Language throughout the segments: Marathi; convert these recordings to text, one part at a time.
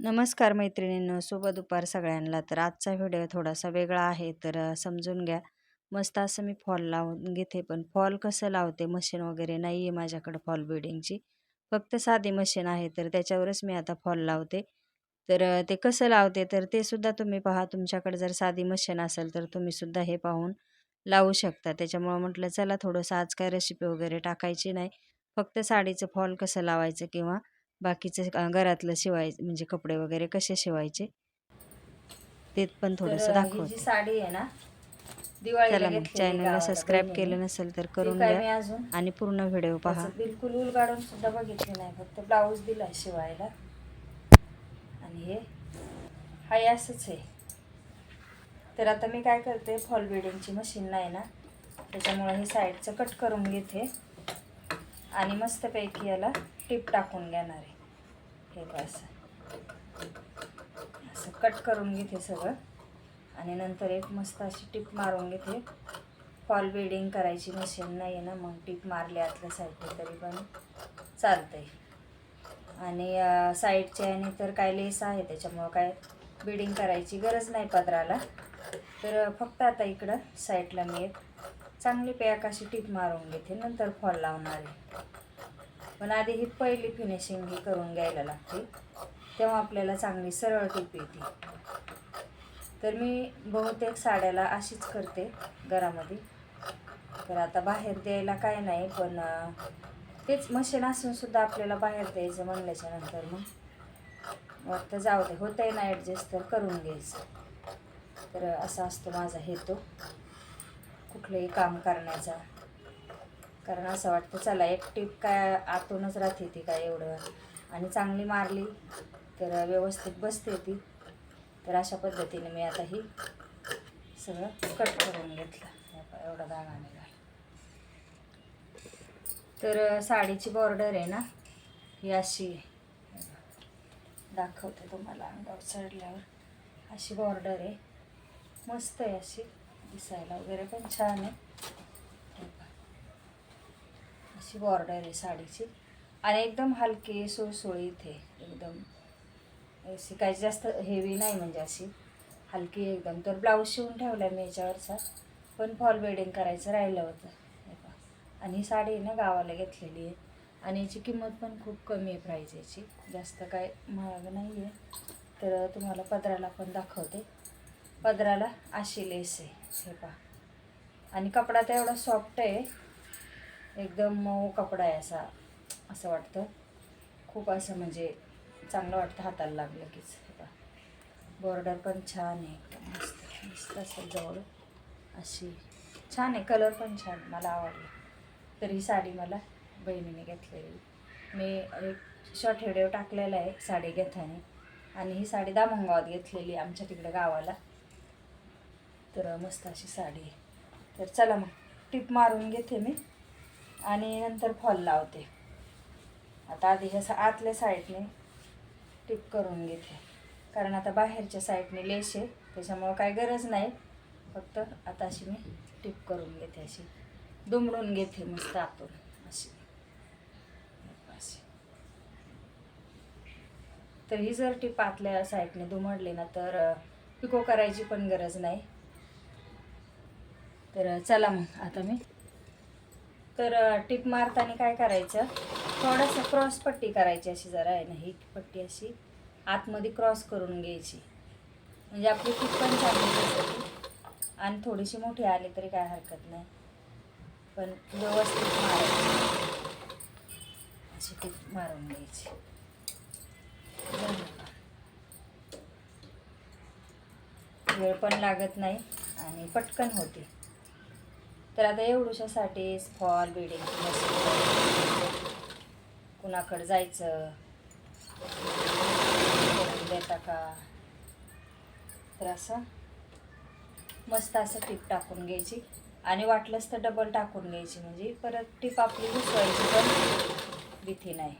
नमस्कार मैत्रिणींनो शुभ दुपार सगळ्यांना. तर आजचा व्हिडिओ थोडासा वेगळा आहे तर समजून घ्या. मस्त असं मी फॉल लावून घेते पण फॉल कसं लावते? मशीन वगैरे नाही आहे माझ्याकडं फॉल बिडिंगची फक्त साधी मशीन आहे तर त्याच्यावरच मी आता फॉल लावते. तर ते कसं लावते? तर ते सुद्धा तुम्ही पहा. तुमच्याकडे जर साधी मशीन असेल तर तुम्ही सुद्धा हे पाहून लावू शकता. त्याच्यामुळं म्हटलं चला थोडंसं आज काय रेसिपी वगैरे टाकायची नाही. फक्त साडीचं फॉल कसं लावायचं किंवा बाकीचं घरातलं शिवायचं म्हणजे कपडे वगैरे कसे शिवायचे? ते पण थोडंसं दाखवते. साडी आहे ना चला मग चॅनलला सबस्क्राईब. केलं नसेल तर करून घ्या अजून. आणि पूर्ण व्हिडिओ पहा. बिलकुल उल काढून सुद्धा बघितली नाही फक्त ब्लाऊज दिलाय शिवायला. आणि हे हाय असंच आहे. तर आता मी काय करते फॉल बिडिंगची मशीन नाही ना त्याच्यामुळे हे साईडचं कट करून घेते. आणि मस्तपैकी याला टिप टाकून घेणार आहे. हे असं. असं कट करून घेते सगळं. आणि नंतर एक मस्त अशी टिप मारून घेते. फॉल बिल्डिंग करायची मशीन नाही आहे ना मग टीप मारली आतल्या साईडने तरी पण चालतंय. आणि अं, साईडचे आणि तर काय लेस आहे त्याच्यामुळं काय बिडिंग करायची गरज नाही पदराला. तर फक्त आता इकडं साईडला मी एक चांगली पॅक अशी टीप मारून घेते नंतर फॉल लावणार आहे. पण आधी ही पहिली फिनिशिंग ही करून घ्यायला लागते. तेव्हा आपल्याला चांगली सरळ टीप येते. तर मी बहुतेक साड्याला अशीच करते घरामध्ये. तर आता बाहेर द्यायला काय नाही पण तेच मशीन असून सुद्धा आपल्याला बाहेर द्यायचं म्हणल्याच्या नंतर मग वाटतं जाऊ दे होतंय ना ॲडजस्ट तर करून घ्यायचं. तर असा असतो माझा हेतू. कुठलंही काम करण्याचा. कारण असं वाटतं चला एक टीप काय आतूनच राहते ती काय एवढं. आणि चांगली मारली तर व्यवस्थित बसते ती. तर अशा पद्धतीने मी आता ही सगळं कट करून घेतलं. एवढा दागाने तर साडीची बॉर्डर आहे ना ही अशी दाखवते तुम्हाला अंगावर चढल्यावर. अशी बॉर्डर आहे. मस्त आहे अशी. दिसायला वगैरे पण छान आहे. अशी बॉर्डर आहे साडीची. आणि एकदम हलकी सुळसुळीत आहे एकदम अशी काही जास्त हेवी नाही म्हणजे अशी. हलकी एकदम. तर ब्लाऊज शिवून ठेवला मी याच्यावरचा. पण फॉल बेडिंग करायचं राहिलं होतं. हे पहा. आणि ही साडी आहे ना गावाला घेतलेली आहे. आणि याची किंमत पण खूप कमी आहे प्राईज याची. जास्त काय महाग नाही आहे तर तुम्हाला पदराला पण दाखवते. पदराला अशी लेस आहे. हे पहा. आणि कपडा तर एवढा सॉफ्ट आहे. एकदम मऊ कपडा आहे असा असं वाटतं. खूप असं म्हणजे चांगलं वाटतं हाताला लागलं कीच बॉर्डर पण छान आहे एकदम मस्त मस्त असं जवळ. अशी छान आहे कलर पण छान मला आवडला. तर ही साडी मला बहिणीने घेतलेली. मी एक शॉर्ट व्हिडिओ टाकलेला आहे साडी घेताना. आणि ही साडी दामंगावात घेतलेली आमच्या तिकडे गावाला. तर मस्त अशी साडी आहे. तर चला मग टिप मारून घेते मी. आणि नंतर फॉल लावते. आता आधी ह्या आतल्या साईडने टिप करून घेते. कारण आता बाहेरच्या साईडने लेस आहे त्याच्यामुळं काय गरज नाही. फक्त आता अशी मी टिप करून घेते अशी दुमडून घेते मस्त आतून. अशी. अशी. तर ही जर टिप आतल्या साईडने दुमडली ना तर पिको करायची पण गरज नाही. तर चला मग आता मी तर टिप मारताना काय करायचं? थोडंसं क्रॉस पट्टी करायची अशी जरा आहे ना ही पट्टी अशी. आतमध्ये क्रॉस करून घ्यायची. म्हणजे आपली टिप पण चांगली आणि थोडीशी मोठी आली तरी काय हरकत नाही. पण व्यवस्थित मारायची. अशी टिप मारून घ्यायची. वेळ पण लागत नाही आणि पटकन होते. तर आता एवढूशासाठीच फॉल बिल्डिंग कुणाकडं जायचं? देता का? तर असं मस्त असं टीप टाकून घ्यायची. आणि वाटलंच तर डबल टाकून घ्यायची. म्हणजे परत टीप आपली घुसवायची पण भीती नाही.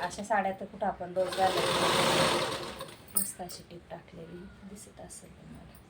अशा साड्या तर कुठं आपण रोज घालत मस्त अशी टीप टाकलेली दिसत असेल तुम्हाला.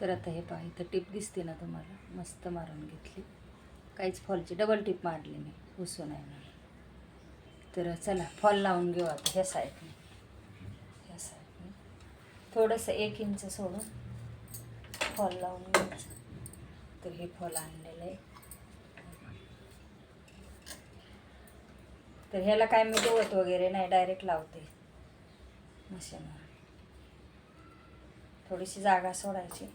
तर आता हे पहा इथं टिप दिसते ना तुम्हाला. मस्त मारून घेतली. काहीच फॉलची डबल टिप मारली मी. घुसू नाही म्हणून. तर चला फॉल लावून घेऊ आता ह्या साईडने ह्या साईडने थोडंसं एक इंच सोडून फॉल लावून घ्यायचं. तर हे फॉल आणलेलं आहे. तर ह्याला काय मी देवत वगैरे नाही डायरेक्ट लावते. मशीनवर. थोडीशी जागा सोडायची.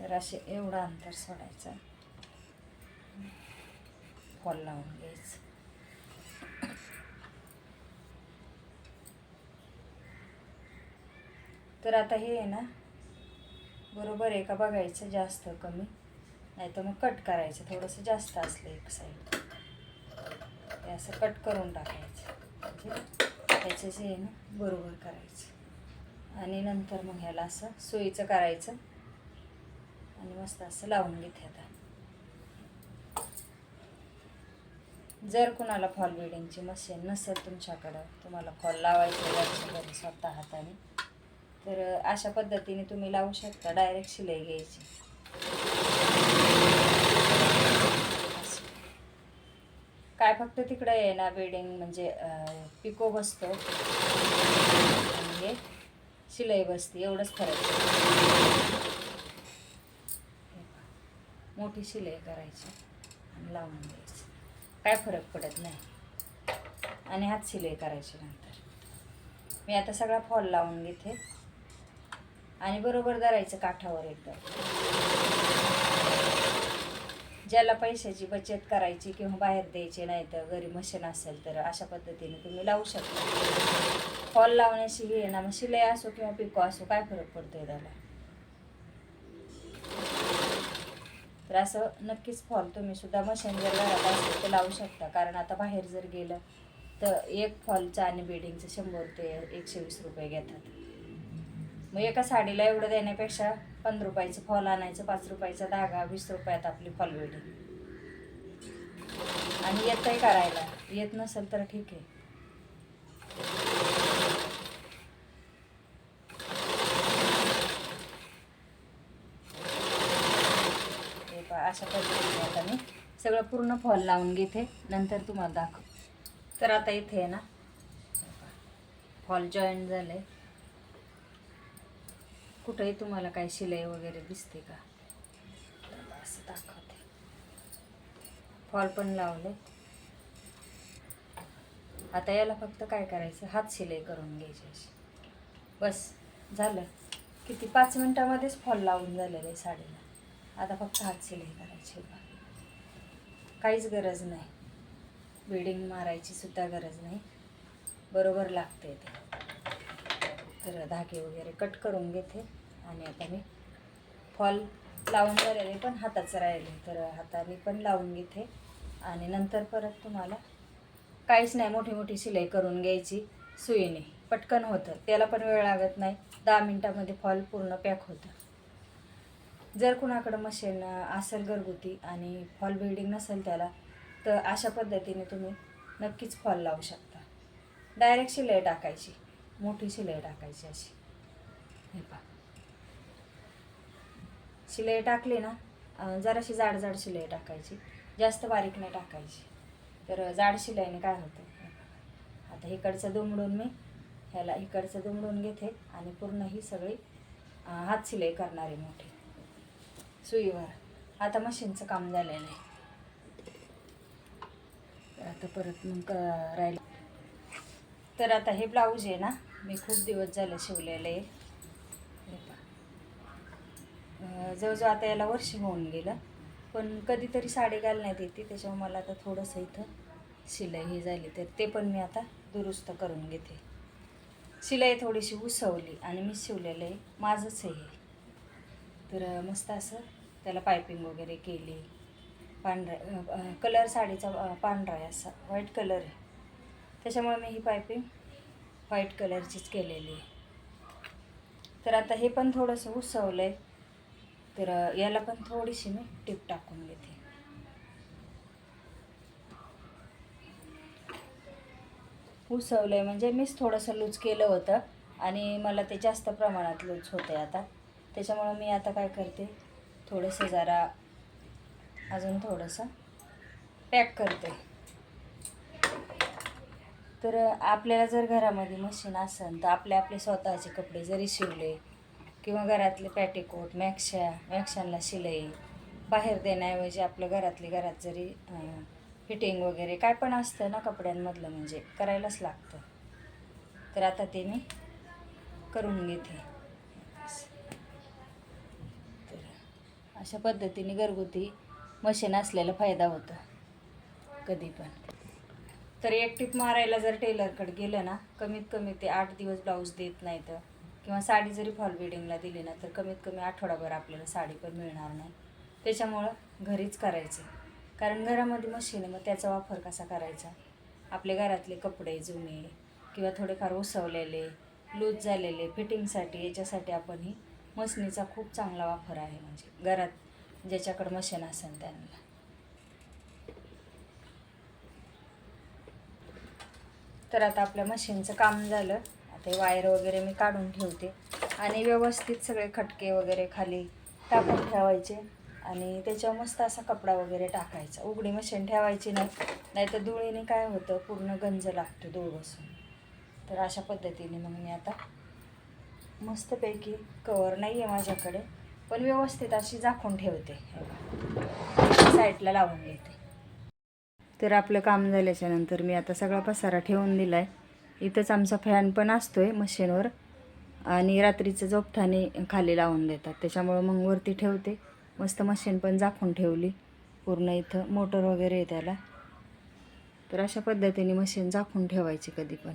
तर असे एवढं अंतर सोडायचं. फॉल लावून घ्यायचं. तर आता हे आहे ना बरोबर आहे का बघायचं जास्त कमी? नाही तर मग कट करायचं थोडंसं जास्त असलं एक साईड ते असं कट करून टाकायचं. म्हणजे त्याचं जे आहे ना बरोबर करायचं. आणि नंतर मग ह्याला असं सोयीचं करायचं. आणि मस्त असं लावून घेते आता. जर कुणाला फॉल बिडिंगची मशीन नसेल तुमच्याकडं तुम्हाला फॉल लावायचं घरी स्वतः हाताने तर अशा पद्धतीने तुम्ही लावू शकता डायरेक्ट शिलाई घ्यायची. काय फक्त तिकडं आहे ना बेडिंग म्हणजे पिको बसतो. आणि हे शिलाई बसते एवढंच फरक आहे. मोठी शिलाई करायची आणि लावून द्यायची. काय फरक पडत नाही. आणि हात शिलाई करायची नंतर. मी आता सगळा फॉल लावून घेते. आणि बरोबर धरायचं काठावर एकदम ज्याला पैशाची बचत करायची किंवा बाहेर द्यायची नाही तर घरी मशीन असेल तर अशा पद्धतीने तुम्ही लावू शकता. फॉल लावण्याशी ही ना मग शिलाई असो किंवा पिको असो काय फरक पडतो त्याला? तर असं नक्कीच फॉल तुम्ही सुद्धा मशीन जर घरात असेल तर लावू शकता. कारण आता बाहेर जर गेलं तर एक फॉलचं आणि बेडिंगचं शंभर ते एकशे वीस रुपये घेतात. मग एका साडीला एवढं देण्यापेक्षा पंधरा रुपयाचं फॉल आणायचं पाच रुपयाचा धागा वीस रुपयात आपली फॉल बेडिंग आणि येतंय करायला. येत नसेल तर ठीक आहे हे पहा अशा पद्धतीने आता मी सगळं पूर्ण फॉल लावून घेते. नंतर तुम्हाला दाखव. तर आता इथे आहे ना. फॉल जॉईन झाले कुठंही तुम्हाला काही शिलाई वगैरे दिसते का? तर असं दाखवते. फॉल पण लावले. आता याला फक्त काय करायचं? हात शिलाई करून घ्यायची अशी. बस झालं. किती? पाच मिनटामध्येच फॉल लावून झालेलं आहे साडीला. आता फक्त हात शिलाई करायची बा काहीच गरज नाही. बिल्डिंग मारायची सुद्धा गरज नाही. बरोबर लागते ते. तर धागे वगैरे कट करून घेते. आणि आता मी फॉल लावून राहिले पण हाताचं राहिले. तर हाताने पण लावून घेते. आणि नंतर परत तुम्हाला काहीच नाही. मोठी मोठी शिलाई करून घ्यायची. सुईने. पटकन होतं. त्याला पण वेळ लागत नाही. दहा मिनटामध्ये फॉल पूर्ण पॅक होतं. जर कुणाकडं मशीन असेल घरगुती आणि फॉल बिल्डिंग नसेल त्याला तर अशा पद्धतीने तुम्ही नक्कीच फॉल लावू शकता. डायरेक्ट शिलाई टाकायची मोठी शिलाई टाकायची अशी. हे पहा. शिलाई टाकली ना जराशी जाड जाड शिलाई टाकायची जास्त बारीक नाही टाकायची. तर जाड शिलाईने काय होतं? हे आता इकडचं दुमडून मी ह्याला इकडचं दुमडून घेते आणि पूर्ण ही सगळी हात शिलाई करणार आहे मोठी. सुईवर आता मशीनचं काम झालेलं आहे. आता परत मग क- राहिलं. तर आता हे ब्लाऊज आहे ना मी खूप दिवस झालं शिवलेलं आहे. जवळजवळ आता याला वर्ष होऊन गेलं पण कधीतरी साडी घालण्यात येते त्याच्यामुळे मला आता थोडंसं इथं शिलाई हे झाली. तर ते पण मी आता दुरुस्त करून घेते. शिलाई थोडीशी उसवली आणि मी शिवलेलं आहे. माझंच आहे हे. तर मस्त असं त्याला पायपिंग वगैरे केली. पांढऱ्या कलर साडीचा पांढरा आहे असा व्हाईट कलर आहे. त्याच्यामुळे मी ही पायपिंग व्हाईट कलरचीच केलेली आहे. तर आता हे पण थोडंसं उसवलं आहे तर याला पण थोडीशी मी टीप टाकून घेते. उसवलं आहे म्हणजे मीच थोडंसं लूज केलं होतं आणि मला ते जास्त प्रमाणात लूज होतं आहे आता. त्याच्यामुळं मी आता काय करते थोडंसं जरा अजून थोडंसं पॅक करते. तर आपल्याला जर घरामध्ये मशीन असेल तर आपले आपले स्वतःचे कपडे जरी शिवले किंवा घरातले पॅटिकोट मॅक्शा मॅक्शांना शिलाई बाहेर देण्याऐवजी आपलं घरातली घरात जरी फिटिंग वगैरे काय पण असतं ना कपड्यांमधलं म्हणजे करायलाच लागतं. तर आता ते मी करून घेते तर अशा पद्धतीने घरगुती मशीन असलेला फायदा होतो. कधी पण. तर एक टिप मारायला जर टेलरकडे गेलं ना कमीत कमी ते आठ दिवस ब्लाऊज देत नाही तर. किंवा साडी जरी फॉल बिडिंगला दिली ना तर कमीत कमी आठवडाभर आपल्याला साडी पण मिळणार नाही. त्याच्यामुळं घरीच करायचे. कारण घरामध्ये मशीन आहे मग त्याचा वापर कसा करायचा? आपले घरातले कपडे जुने किंवा थोडेफार उसवलेले लूज झालेले फिटिंगसाठी याच्यासाठी आपण ही मशनीचा खूप चांगला वापर आहे म्हणजे घरात ज्याच्याकडं मशीन असेल त्यांना. तर आता आपल्या मशीनचं काम झालं. आता हे वायर वगैरे मी काढून ठेवते. आणि व्यवस्थित सगळे खटके वगैरे खाली टाकून ठेवायचे. आणि त्याच्यावर मस्त असा कपडा वगैरे टाकायचा. उघडी मशीन ठेवायची नाही. नाहीतर धुळीने काय होतं? पूर्ण गंज लागतो धूळ बसून. तर अशा पद्धतीने मग मी आता मस्तपैकी कवर नाही आहे माझ्याकडे पण व्यवस्थित अशी झाकून ठेवते. साईडला लावून घेते. तर आपलं काम झाल्याच्यानंतर मी आता सगळा पसारा ठेवून दिला आहे इथंच आमचा फॅन पण असतो आहे मशीनवर. आणि रात्रीचं झोपठाणे खाली लावून देतात. त्याच्यामुळं मग वरती ठेवते. मस्त मशीन पण झाकून ठेवली. पूर्ण इथं मोटर वगैरे आहे त्याला. तर अशा पद्धतीने मशीन झाकून ठेवायची कधी पण.